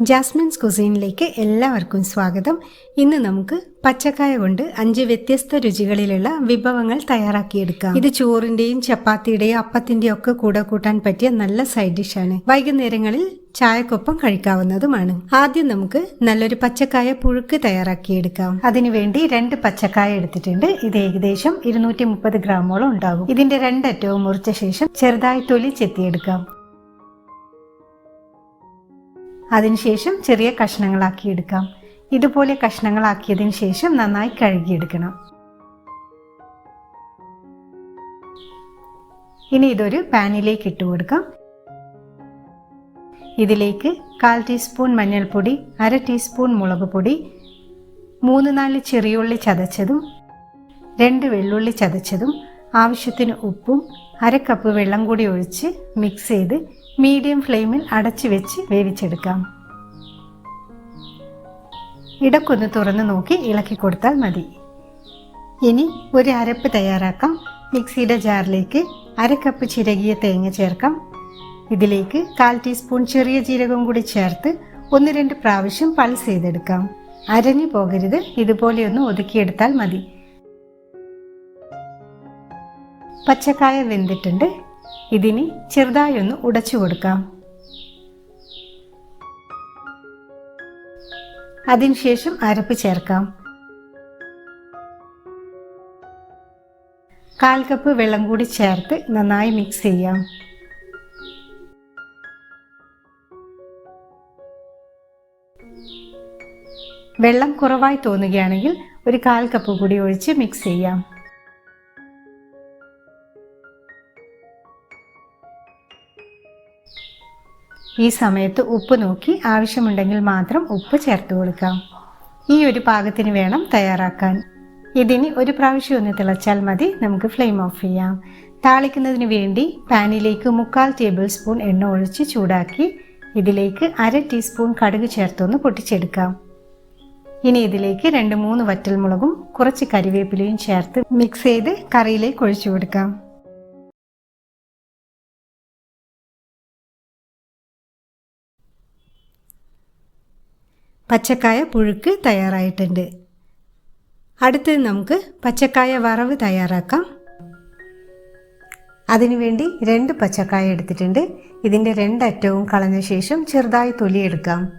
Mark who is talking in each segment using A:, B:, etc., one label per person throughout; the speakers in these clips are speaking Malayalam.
A: ജാസ്മിൻസ് കുസീനിലേക്ക് എല്ലാവർക്കും സ്വാഗതം. ഇന്ന് നമുക്ക് പച്ചക്കായ കൊണ്ട് അഞ്ച് വ്യത്യസ്ത രുചികളിലുള്ള വിഭവങ്ങൾ തയ്യാറാക്കിയെടുക്കാം. ഇത് ചോറിന്റെയും ചപ്പാത്തിയുടെയും അപ്പത്തിന്റെയും ഒക്കെ കൂടെ കൂട്ടാൻ പറ്റിയ നല്ല സൈഡ് ഡിഷാണ്. വൈകുന്നേരങ്ങളിൽ ചായക്കൊപ്പം കഴിക്കാവുന്നതുമാണ്. ആദ്യം നമുക്ക് നല്ലൊരു പച്ചക്കായ പുഴുക്ക് തയ്യാറാക്കിയെടുക്കാം. അതിനുവേണ്ടി രണ്ട് പച്ചക്കായ എടുത്തിട്ടുണ്ട്. ഇത് ഏകദേശം ഇരുന്നൂറ്റി മുപ്പത് ഗ്രാമോളം ഉണ്ടാകും. ഇതിന്റെ രണ്ടറ്റവും മുറിച്ച ശേഷം ചെറുതായി തൊലി ചെത്തിയെടുക്കാം. അതിനുശേഷം ചെറിയ കഷ്ണങ്ങളാക്കി എടുക്കാം ഇതുപോലെ കഷ്ണങ്ങളാക്കിയതിന് ശേഷം നന്നായി കഴുകിയെടുക്കണം. ഇനി ഇതൊരു പാനിലേക്ക് ഇട്ട് കൊടുക്കാം. ഇതിലേക്ക് കാൽ ടീസ്പൂൺ മഞ്ഞൾപ്പൊടി അര ടീസ്പൂൺ മുളക് പൊടി മൂന്ന് നാല് ചെറിയുള്ളി ചതച്ചതും രണ്ട് വെള്ളുള്ളി ചതച്ചതും ആവശ്യത്തിന് ഉപ്പും അര കപ്പ് വെള്ളം കൂടി ഒഴിച്ച് മിക്സ് ചെയ്ത് മീഡിയം ഫ്ലെയിമിൽ അടച്ചു വെച്ച് വേവിച്ചെടുക്കാം. ഇടക്കൊന്ന് തുറന്ന് നോക്കി ഇളക്കി കൊടുത്താൽ മതി. ഇനി ഒരു അരപ്പ് തയ്യാറാക്കാം. മിക്സിയുടെ ജാറിലേക്ക് അര കപ്പ് ചിരകിയ തേങ്ങ ചേർക്കാം. ഇതിലേക്ക് കാൽ ടീസ്പൂൺ ചെറിയ ജീരകം കൂടി ചേർത്ത് ഒന്ന് രണ്ട് പ്രാവശ്യം പൾസ് ചെയ്തെടുക്കാം. അരഞ്ഞു പോകരുത്. ഇതുപോലെയൊന്ന് ഒതുക്കിയെടുത്താൽ മതി. പച്ചക്കായ വെന്തിട്ടുണ്ട്. ഇതിനി ചെറുതായി ഒന്ന് ഉടച്ചു കൊടുക്കാം. അതിനുശേഷം അരപ്പ് ചേർക്കാം. കാൽ കപ്പ് വെള്ളം കൂടി ചേർത്ത് നന്നായി മിക്സ് ചെയ്യാം. വെള്ളം കുറവായി തോന്നുകയാണെങ്കിൽ ഒരു കാൽ കപ്പ് കൂടി ഒഴിച്ച് മിക്സ് ചെയ്യാം. ഈ സമയത്ത് ഉപ്പ് നോക്കി ആവശ്യമുണ്ടെങ്കിൽ മാത്രം ഉപ്പ് ചേർത്ത് കൊടുക്കാം. ഈ ഒരു പാകത്തിന് വേണം തയ്യാറാക്കാൻ. ഇതിന് ഒരു പ്രാവശ്യം ഒന്ന് തിളച്ചാൽ മതി. നമുക്ക് ഫ്ലെയിം ഓഫ് ചെയ്യാം. താളിക്കുന്നതിന് വേണ്ടി പാനിലേക്ക് മുക്കാൽ ടേബിൾ സ്പൂൺ എണ്ണ ഒഴിച്ച് ചൂടാക്കി ഇതിലേക്ക് അര ടീസ്പൂൺ കടുക് ചേർത്തൊന്ന് പൊട്ടിച്ചെടുക്കാം. ഇനി ഇതിലേക്ക് രണ്ട് മൂന്ന് വറ്റൽമുളകും കുറച്ച് കരിവേപ്പിലയും ചേർത്ത് മിക്സ് ചെയ്ത് കറിയിലേക്ക് ഒഴിച്ചു കൊടുക്കാം. പച്ചക്കായ പുഴുക്ക് തയ്യാറായിട്ടുണ്ട്. അടുത്തത് നമുക്ക് പച്ചക്കായ വറവ് തയ്യാറാക്കാം. അതിനുവേണ്ടി രണ്ട് പച്ചക്കായ എടുത്തിട്ടുണ്ട്. ഇതിന്റെ രണ്ടറ്റവും കളഞ്ഞ ശേഷം ചെറുതായി തൊലിയെടുക്കാം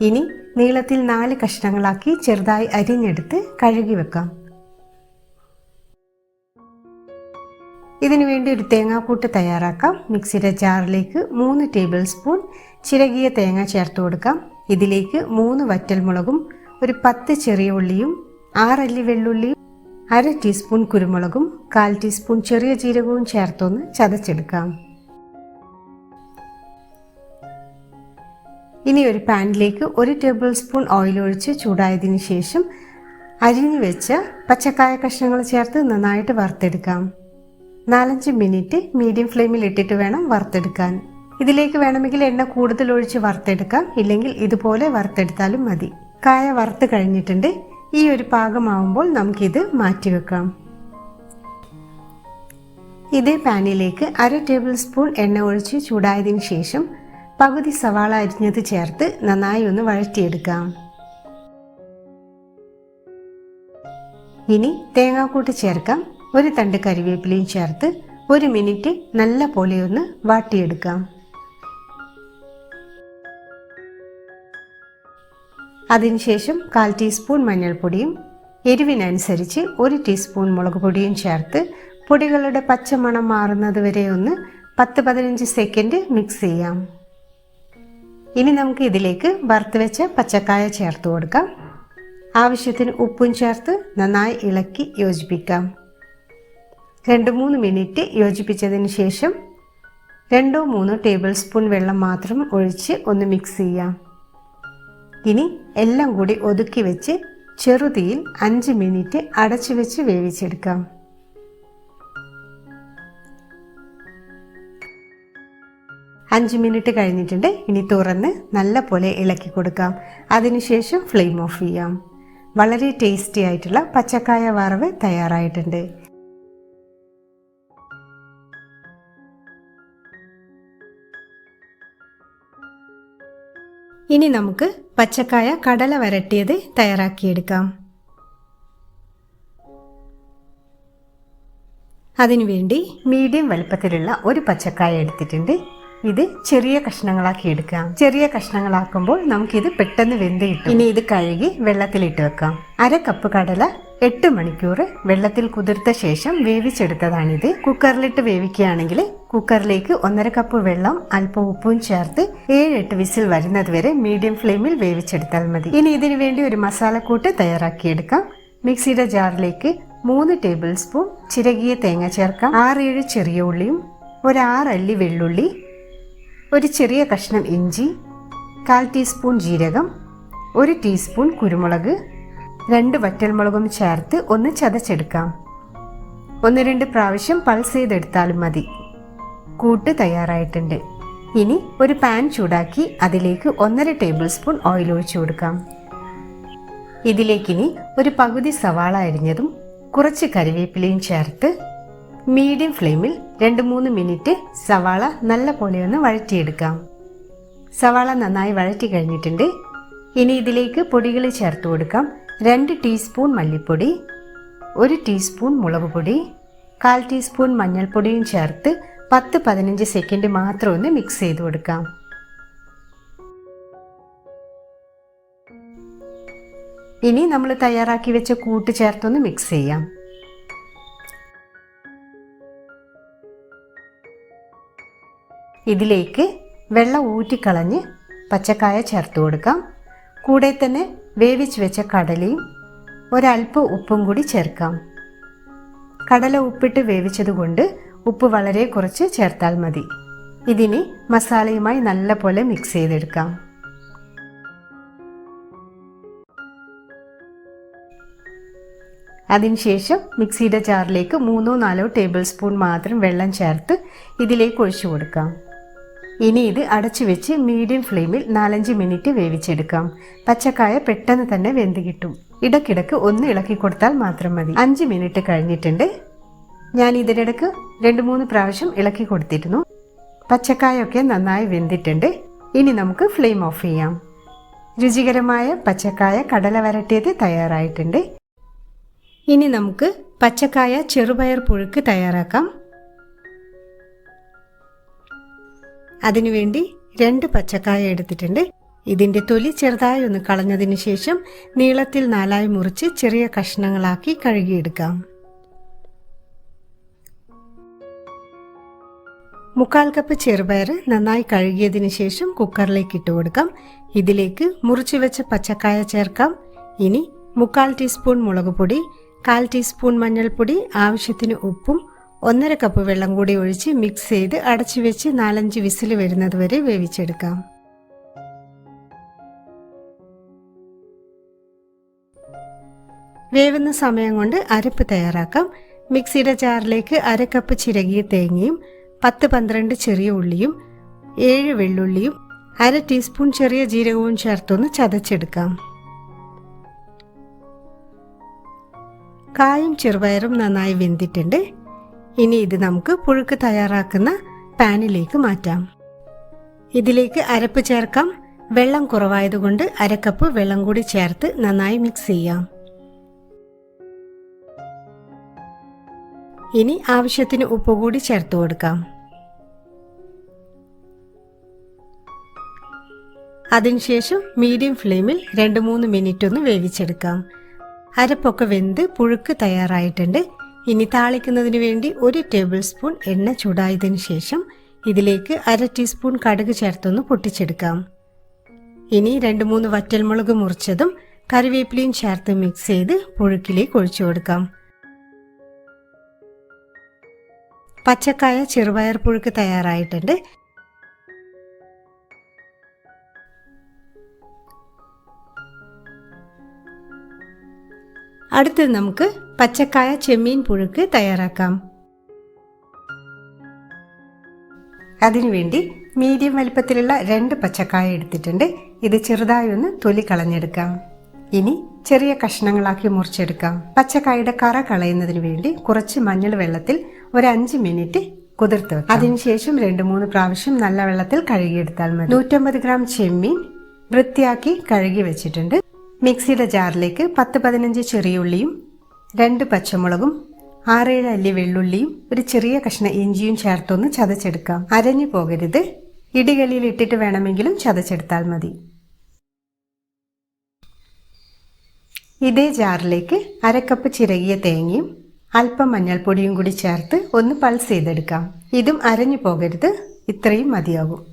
A: ഇനി നീളത്തിൽ നാല് കഷ്ണങ്ങളാക്കി ചെറുതായി അരിഞ്ഞെടുത്ത് കഴുകി വെക്കാം. ഇതിനുവേണ്ടി ഒരു തേങ്ങാക്കൂട്ട് തയ്യാറാക്കാം. മിക്സിയുടെ ജാറിലേക്ക് മൂന്ന് ടേബിൾ സ്പൂൺ ചിരകിയ തേങ്ങ ചേർത്ത് കൊടുക്കാം. ഇതിലേക്ക് മൂന്ന് വറ്റൽമുളകും ഒരു പത്ത് ചെറിയ ഉള്ളിയും ആറല്ലി വെള്ളുള്ളിയും അര ടീസ്പൂൺ കുരുമുളകും കാൽ ടീസ്പൂൺ ചെറിയ ജീരകവും ചേർത്തൊന്ന് ചതച്ചെടുക്കാം. ഇനി ഒരു പാനിലേക്ക് ഒരു ടേബിൾ സ്പൂൺ ഓയിൽ ഒഴിച്ച് ചൂടായതിന് ശേഷം അരിഞ്ഞു വെച്ച പച്ചക്കായ കഷ്ണങ്ങൾ ചേർത്ത് നന്നായിട്ട് വറുത്തെടുക്കാം. നാലഞ്ച് മിനിറ്റ് മീഡിയം ഫ്ലെയിമിൽ ഇട്ടിട്ട് വേണം വറുത്തെടുക്കാൻ. ഇതിലേക്ക് വേണമെങ്കിൽ എണ്ണ കൂടുതൽ ഒഴിച്ച് വറുത്തെടുക്കാം. ഇല്ലെങ്കിൽ ഇതുപോലെ വറുത്തെടുത്താലും മതി. കായ വറുത്ത് കഴിഞ്ഞിട്ടുണ്ട്. ഈ ഒരു പാകമാവുമ്പോൾ നമുക്കിത് മാറ്റി വെക്കാം. ഇതേ പാനിലേക്ക് അര ടേബിൾ സ്പൂൺ എണ്ണ ഒഴിച്ച് ചൂടായതിനു ശേഷം പകുതി സവാള അരിഞ്ഞത് ചേർത്ത് നന്നായി ഒന്ന് വഴറ്റിയെടുക്കാം. ഇനി തേങ്ങാക്കൂട്ട് ചേർക്കാം. ഒരു തണ്ട് കരിവേപ്പിലയും ചേർത്ത് ഒരു മിനിറ്റ് നല്ല പോലെ ഒന്ന് വാട്ടിയെടുക്കാം. അതിനുശേഷം കാൽ ടീസ്പൂൺ മഞ്ഞൾപ്പൊടിയും എരിവിനനുസരിച്ച് ഒരു ടീസ്പൂൺ മുളക് പൊടിയും ചേർത്ത് പൊടികളുടെ പച്ചമണം മാറുന്നത് വരെ ഒന്ന് പത്ത് പതിനഞ്ച് സെക്കൻഡ് മിക്സ് ചെയ്യാം. ഇനി നമുക്ക് ഇതിലേക്ക് വറുത്ത് വെച്ച പച്ചക്കായ ചേർത്ത് കൊടുക്കാം. ആവശ്യത്തിന് ഉപ്പും ചേർത്ത് നന്നായി ഇളക്കി യോജിപ്പിക്കാം. രണ്ട് മൂന്ന് മിനിറ്റ് യോജിപ്പിച്ചതിന് ശേഷം രണ്ടോ മൂന്നോ ടേബിൾ സ്പൂൺ വെള്ളം മാത്രം ഒഴിച്ച് ഒന്ന് മിക്സ് ചെയ്യാം. ഇനി എല്ലാം കൂടി ഒതുക്കി വെച്ച് ചെറുതീയിൽ അഞ്ച് മിനിറ്റ് അടച്ചു വെച്ച് വേവിച്ചെടുക്കാം. അഞ്ച് മിനിറ്റ് കഴിഞ്ഞിട്ടുണ്ട്. ഇനി തുറന്ന് നല്ല പോലെ ഇളക്കി കൊടുക്കാം. അതിനുശേഷം ഫ്ലെയിം ഓഫ് ചെയ്യാം. വളരെ ടേസ്റ്റി ആയിട്ടുള്ള പച്ചക്കായ വറവ് തയ്യാറായിട്ടുണ്ട്. ഇനി നമുക്ക് പച്ചക്കായ കടല വരട്ടിയത് തയ്യാറാക്കിയെടുക്കാം. അതിനുവേണ്ടി മീഡിയം വലുപ്പത്തിലുള്ള ഒരു പച്ചക്കായ എടുത്തിട്ടുണ്ട്. ഇത് ചെറിയ കഷ്ണങ്ങളാക്കി എടുക്കാം. ചെറിയ കഷ്ണങ്ങളാക്കുമ്പോൾ നമുക്കിത് പെട്ടെന്ന് വെന്ത് കിട്ടും ഇനി ഇത് കഴുകി വെള്ളത്തിലിട്ട് വെക്കാം. അര കപ്പ് കടല എട്ട് മണിക്കൂർ വെള്ളത്തിൽ കുതിർത്ത ശേഷം വേവിച്ചെടുത്തതാണിത്. കുക്കറിലിട്ട് വേവിക്കുകയാണെങ്കിൽ കുക്കറിലേക്ക് ഒന്നര കപ്പ് വെള്ളം അല്പം ഉപ്പും ചേർത്ത് ഏഴ് എട്ട് വിസിൽ വരുന്നത് വരെ മീഡിയം ഫ്ലെയിമിൽ വേവിച്ചെടുത്താൽ മതി. ഇനി ഇതിനു വേണ്ടി ഒരു മസാലക്കൂട്ട് തയ്യാറാക്കിയെടുക്കാം. മിക്സിയുടെ ജാറിലേക്ക് മൂന്ന് ടേബിൾ സ്പൂൺ ചിരകിയ തേങ്ങ ചേർക്കാം. ആറേഴ് ചെറിയ ഉള്ളിയും ഒരാറല്ലി വെള്ളുള്ളി ഒരു ചെറിയ കഷ്ണം ഇഞ്ചി കാൽ ടീസ്പൂൺ ജീരകം ഒരു ടീസ്പൂൺ കുരുമുളക് രണ്ട് വറ്റൽമുളകും ചേർത്ത് ഒന്ന് ചതച്ചെടുക്കാം. ഒന്ന് രണ്ട് പ്രാവശ്യം പൾസ് ചെയ്തെടുത്താലും മതി. കൂട്ട് തയ്യാറായിട്ടുണ്ട്. ഇനി ഒരു പാൻ ചൂടാക്കി അതിലേക്ക് ഒന്നര ടേബിൾ സ്പൂൺ ഓയിൽ ഒഴിച്ചു കൊടുക്കാം. ഇതിലേക്കിനി ഒരു പകുതി സവാള അരിഞ്ഞതും കുറച്ച് കറിവേപ്പിലയും ചേർത്ത് മീഡിയം ഫ്ലെയിമിൽ രണ്ട് മൂന്ന് മിനിറ്റ് സവാള നല്ല പോലെ ഒന്ന് വഴറ്റിയെടുക്കാം. സവാള നന്നായി വഴറ്റി കഴിഞ്ഞിട്ടുണ്ട്. ഇനി ഇതിലേക്ക് പൊടികൾ ചേർത്ത് കൊടുക്കാം. രണ്ട് ടീസ്പൂൺ മല്ലിപ്പൊടി ഒരു ടീസ്പൂൺ മുളക് പൊടി കാൽ ടീസ്പൂൺ മഞ്ഞൾപ്പൊടിയും ചേർത്ത് പത്ത് പതിനഞ്ച് സെക്കൻഡ് മാത്രം ഒന്ന് മിക്സ് ചെയ്ത് കൊടുക്കാം. ഇനി നമ്മൾ തയ്യാറാക്കി വെച്ച കൂട്ട് ചേർത്തൊന്ന് മിക്സ് ചെയ്യാം. ഇതിലേക്ക് വെള്ളം ഊറ്റിക്കളഞ്ഞ് പച്ചക്കായ ചേർത്ത് കൊടുക്കാം. കൂടെ തന്നെ വേവിച്ച് വെച്ച കടലയും ഒരല്പം ഉപ്പും കൂടി ചേർക്കാം. കടല ഉപ്പിട്ട് വേവിച്ചതുകൊണ്ട് ഉപ്പ് വളരെ കുറച്ച് ചേർത്താൽ മതി. ഇതിന് മസാലയുമായി നല്ല പോലെ മിക്സ് ചെയ്തെടുക്കാം അതിനുശേഷം മിക്സിയുടെ ജാറിലേക്ക് മൂന്നോ നാലോ ടേബിൾ സ്പൂൺ മാത്രം വെള്ളം ചേർത്ത് ഇതിലേക്ക് ഒഴിച്ചു കൊടുക്കാം. ഇനി ഇത് അടച്ചു വെച്ച് മീഡിയം ഫ്ലെയിമിൽ നാലഞ്ച് മിനിറ്റ് വേവിച്ചെടുക്കാം. പച്ചക്കായ പെട്ടെന്ന് തന്നെ വെന്ത് കിട്ടും. ഇടക്കിടക്ക് ഒന്ന് ഇളക്കി കൊടുത്താൽ മാത്രം മതി. അഞ്ച് മിനിറ്റ് കഴിഞ്ഞിട്ടുണ്ട്. ഞാൻ ഇതിനിടയ്ക്ക് രണ്ട് മൂന്ന് പ്രാവശ്യം ഇളക്കി കൊടുത്തിരുന്നു. പച്ചക്കായൊക്കെ നന്നായി വെന്തിട്ടുണ്ട്. ഇനി നമുക്ക് ഫ്ലെയിം ഓഫ് ചെയ്യാം. രുചികരമായ പച്ചക്കായ കടല വരട്ടിയത് തയ്യാറായിട്ടുണ്ട്. ഇനി നമുക്ക് പച്ചക്കായ ചെറുപയർ പുഴുക്ക് തയ്യാറാക്കാം. അതിനുവേണ്ടി രണ്ട് പച്ചക്കായ എടുത്തിട്ടുണ്ട്. ഇതിന്റെ തൊലി ചെറുതായി ഒന്ന് കളഞ്ഞതിന് ശേഷം നീളത്തിൽ നാലായി മുറിച്ച് ചെറിയ കഷ്ണങ്ങളാക്കി കഴുകിയെടുക്കാം. മുക്കാൽ കപ്പ് ചെറുപയർ നന്നായി കഴുകിയതിന് ശേഷം കുക്കറിലേക്ക് ഇട്ട് കൊടുക്കാം. ഇതിലേക്ക് മുറിച്ചു വെച്ച പച്ചക്കായ ചേർക്കാം. ഇനി മുക്കാൽ ടീസ്പൂൺ മുളക് പൊടി കാൽ ടീസ്പൂൺ മഞ്ഞൾപ്പൊടി ആവശ്യത്തിന് ഉപ്പും ഒന്നര കപ്പ് വെള്ളം കൂടി ഒഴിച്ച് മിക്സ് ചെയ്ത് അടച്ചു വെച്ച് നാലഞ്ച് വിസിൽ വരുന്നത് വരെ വേവിച്ചെടുക്കാം. വേവുന്ന സമയം കൊണ്ട് അരപ്പ് തയ്യാറാക്കാം. മിക്സിയുടെ ജാറിലേക്ക് അര കപ്പ് ചിരകിയ തേങ്ങയും പത്ത് പന്ത്രണ്ട് ചെറിയ ഉള്ളിയും ഏഴ് വെള്ളുള്ളിയും അര ടീസ്പൂൺ ചെറിയ ജീരകവും ചേർത്തൊന്ന് ചതച്ചെടുക്കാം. കായും ചെറുപയറും നന്നായി വെന്തിട്ടുണ്ട്. ഇനി ഇത് നമുക്ക് പുഴുക്ക് തയ്യാറാക്കുന്ന പാനിലേക്ക് മാറ്റാം. ഇതിലേക്ക് അരപ്പ് ചേർക്കാം. വെള്ളം കുറവായതുകൊണ്ട് അരക്കപ്പ് വെള്ളം കൂടി ചേർത്ത് നന്നായി മിക്സ് ചെയ്യാം. ഇനി ആവശ്യത്തിന് ഉപ്പ് കൂടി ചേർത്ത് കൊടുക്കാം. അതിനുശേഷം മീഡിയം ഫ്ലെയിമിൽ രണ്ട് മൂന്ന് മിനിറ്റ് ഒന്ന് വേവിച്ചെടുക്കാം. അരപ്പൊക്കെ വെന്ത് പുഴുക്ക് തയ്യാറായിട്ടുണ്ട്. ഇനി താളിക്കുന്നതിന് വേണ്ടി ഒരു ടേബിൾ സ്പൂൺ എണ്ണ ചൂടായതിന് ശേഷം ഇതിലേക്ക് അര ടീസ്പൂൺ കടുക് ചേർത്തൊന്ന് പൊട്ടിച്ചെടുക്കാം. ഇനി രണ്ട് മൂന്ന് വറ്റൽമുളക് മുറിച്ചതും കറിവേപ്പിലയും ചേർത്ത് മിക്സ് ചെയ്ത് പുഴുക്കിലേക്ക് ഒഴിച്ചു കൊടുക്കാം. പച്ചക്കായ ചെറുപയർ പുഴുക്ക് തയ്യാറായിട്ടുണ്ട്. അടുത്ത് നമുക്ക് പച്ചക്കായ ചെമ്മീൻ പുഴുക്ക് തയ്യാറാക്കാം. അതിനുവേണ്ടി മീഡിയം വലിപ്പത്തിലുള്ള രണ്ട് പച്ചക്കായ എടുത്തിട്ടുണ്ട്. ഇത് ചെറുതായി ഒന്ന് തൊലി കളഞ്ഞെടുക്കാം. ഇനി ചെറിയ കഷ്ണങ്ങളാക്കി മുറിച്ചെടുക്കാം. പച്ചക്കായുടെ കറ കളയുന്നതിന് വേണ്ടി കുറച്ച് മഞ്ഞൾ വെള്ളത്തിൽ ഒരു അഞ്ച് മിനിറ്റ് കുതിർത്ത് അതിനുശേഷം രണ്ട് മൂന്ന് പ്രാവശ്യം നല്ല വെള്ളത്തിൽ കഴുകിയെടുത്താൽ മതി. നൂറ്റമ്പത് ഗ്രാം ചെമ്മീൻ വൃത്തിയാക്കി കഴുകി വെച്ചിട്ടുണ്ട്. മിക്സിയുടെ ജാറിലേക്ക് പത്ത് പതിനഞ്ച് ചെറിയുള്ളിയും രണ്ട് പച്ചമുളകും ആറേഴ് അല്ലി വെള്ളുള്ളിയും ഒരു ചെറിയ കഷ്ണ ഇഞ്ചിയും ചേർത്തൊന്ന് ചതച്ചെടുക്കാം. അരഞ്ഞു പോകരുത്. ഇടികളിയിൽ ഇട്ടിട്ട് വേണമെങ്കിലും ചതച്ചെടുത്താൽ മതി. ഇതേ ജാറിലേക്ക് അരക്കപ്പ് ചിരകിയ തേങ്ങയും അല്പം മഞ്ഞൾപ്പൊടിയും കൂടി ചേർത്ത് ഒന്ന് പൾസ് ചെയ്തെടുക്കാം. ഇതും അരഞ്ഞു പോകരുത്. ഇത്രയും മതിയാകും.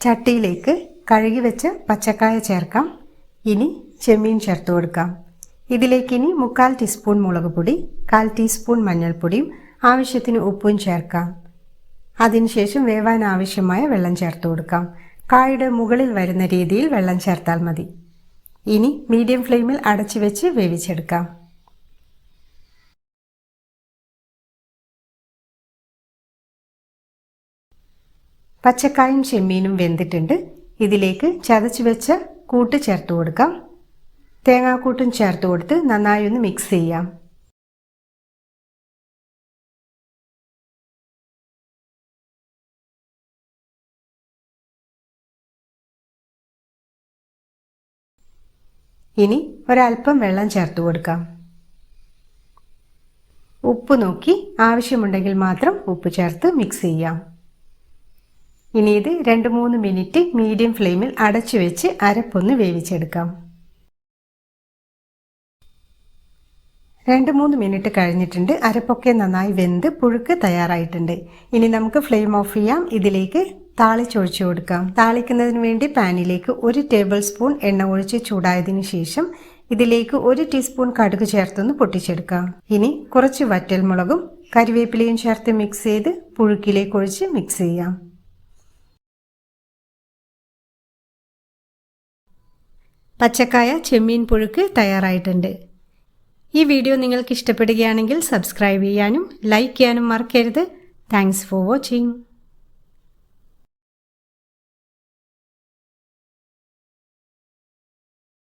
A: ചട്ടിയിലേക്ക് കഴുകി വെച്ച പച്ചക്കായ ചേർക്കാം. ഇനി ചെമ്മീൻ ചേർത്ത് കൊടുക്കാം. ഇതിലേക്ക് ഇനി മുക്കാൽ ടീസ്പൂൺ മുളക് പൊടി കാൽ ടീസ്പൂൺ മഞ്ഞൾപ്പൊടിയും ആവശ്യത്തിന് ഉപ്പും ചേർക്കാം. അതിനുശേഷം വേവാൻ ആവശ്യമായ വെള്ളം ചേർത്ത് കൊടുക്കാം. കായുടെ മുകളിൽ വരുന്ന രീതിയിൽ വെള്ളം ചേർത്താൽ മതി. ഇനി മീഡിയം ഫ്ലെയിമിൽ അടച്ചു വെച്ച് വേവിച്ചെടുക്കാം. പച്ചക്കായും ചെമ്മീനും വെന്തിട്ടുണ്ട്. ഇതിലേക്ക് ചതച്ചു വെച്ച കൂട്ട് ചേർത്ത് കൊടുക്കാം. തേങ്ങാക്കൂട്ടും ചേർത്ത് കൊടുത്ത് നന്നായി ഒന്ന് മിക്സ് ചെയ്യാം. ഇനി ഒരല്പം വെള്ളം ചേർത്ത് കൊടുക്കാം. ഉപ്പ് നോക്കി ആവശ്യമുണ്ടെങ്കിൽ മാത്രം ഉപ്പ് ചേർത്ത് മിക്സ് ചെയ്യാം. ഇനി ഇത് രണ്ട് മൂന്ന് മിനിറ്റ് മീഡിയം ഫ്ലെയിമിൽ അടച്ചു വെച്ച് അരപ്പൊന്ന് വേവിച്ചെടുക്കാം. രണ്ട് മൂന്ന് മിനിറ്റ് കഴിഞ്ഞിട്ടുണ്ട്. അരപ്പൊക്കെ നന്നായി വെന്ത് പുഴുക്ക് തയ്യാറായിട്ടുണ്ട്. ഇനി നമുക്ക് ഫ്ലെയിം ഓഫ് ചെയ്യാം. ഇതിലേക്ക് താളിച്ചൊഴിച്ചു കൊടുക്കാം. താളിക്കുന്നതിന് വേണ്ടി പാനിലേക്ക് ഒരു ടേബിൾ സ്പൂൺ എണ്ണ ഒഴിച്ച് ചൂടായതിനു ശേഷം ഇതിലേക്ക് ഒരു ടീസ്പൂൺ കടുക് ചേർത്തൊന്ന് പൊട്ടിച്ചെടുക്കാം. ഇനി കുറച്ച് വറ്റൽമുളകും കരിവേപ്പിലയും ചേർത്ത് മിക്സ് ചെയ്ത് പുഴുക്കിലേക്ക് ഒഴിച്ച് മിക്സ് ചെയ്യാം. പച്ചക്കായ ചെമ്മീൻ പുഴുക്ക് തയ്യാറായിട്ടുണ്ട്. ഈ വീഡിയോ നിങ്ങൾക്ക് ഇഷ്ടപ്പെടുകയാണെങ്കിൽ സബ്സ്ക്രൈബ് ചെയ്യാനും ലൈക്ക് ചെയ്യാനും മറക്കരുത്. Thanks for watching